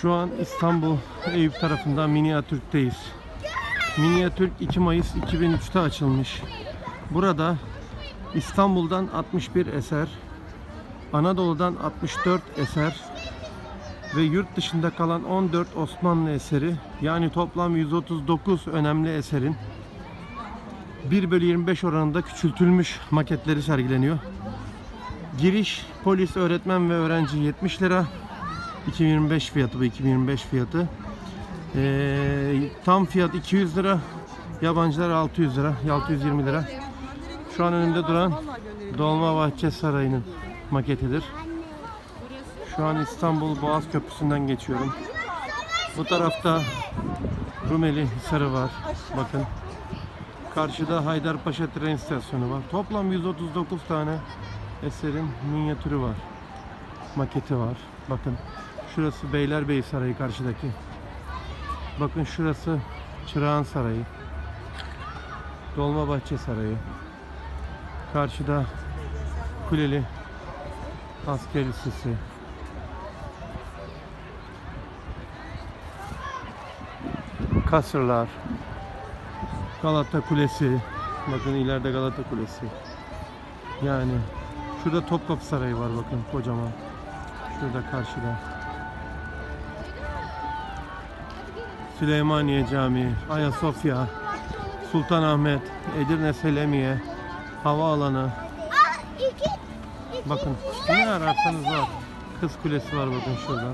Şu an İstanbul Eyüp tarafında Minyatürk'teyiz. Minyatürk 2 Mayıs 2003'te açılmış. Burada İstanbul'dan 61 eser, Anadolu'dan 64 eser ve yurt dışında kalan 14 Osmanlı eseri yani toplam 139 önemli eserin 1 bölü 25 oranında küçültülmüş maketleri sergileniyor. Giriş polis, öğretmen ve öğrenci 70 lira. 2025 fiyatı bu 2025 fiyatı. Ee, tam fiyat 200 lira. Yabancılar 600 lira, 620 lira. Şu an önümde duran Dolmabahçe Sarayı'nın maketidir. Şu an İstanbul Boğaz Köprüsü'nden geçiyorum. Bu tarafta Rumeli Hisarı var. Bakın. Karşıda Haydarpaşa tren istasyonu var. Toplam 139 tane eserin minyatürü var. Maketi var. Bakın. Şurası Beylerbeyi Sarayı karşıdaki. Bakın şurası Çırağan Sarayı. Dolmabahçe Sarayı. Karşıda Kuleli Asker Lisesi. Kasırlar. Galata Kulesi. Bakın ileride Galata Kulesi. Yani şurada Topkapı Sarayı var bakın kocaman. Şurada karşıda. Süleymaniye Camii, Ayasofya, Sultanahmet, Edirne Selemiye, Havaalanı. Bakın ne ararsanız var. Kız Kulesi var bakın şurada.